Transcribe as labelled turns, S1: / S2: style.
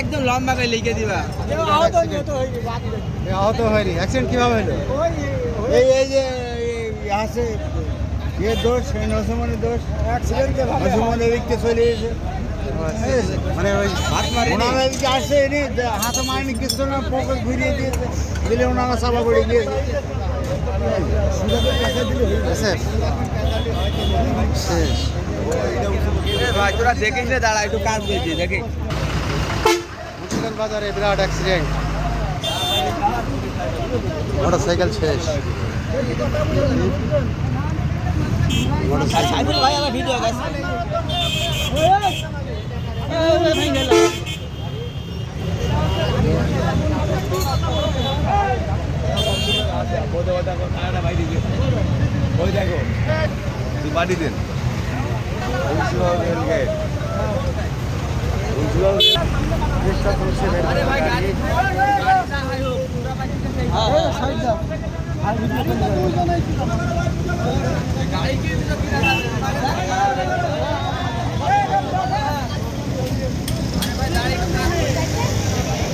S1: একদম লম্বা করে লিখে দিবা।
S2: আহত হয়নি অ্যাক্সিডেন্ট কীভাবে হলো?
S3: এই এই যে আছে এ দোষ সেই নসুমনের দোষ। নসুমনের দিকতে চলে এসে।
S2: মানে ওই
S1: হাত মারে
S3: এনে কিছু না পকেট ঘুরিয়ে দিয়েছে। দিলে ওনারা সভা
S2: করে গিয়ে
S1: ভাই তোরা দাঁড়া একটু কাজ দিয়েছে দেখে
S2: মুন্সিগঞ্জ বাজারে বিরাট অ্যাক্সিডেন্ট মোটরসাইকেল শেষ।
S4: পাঠিয়ে দেন
S2: চেষ্টা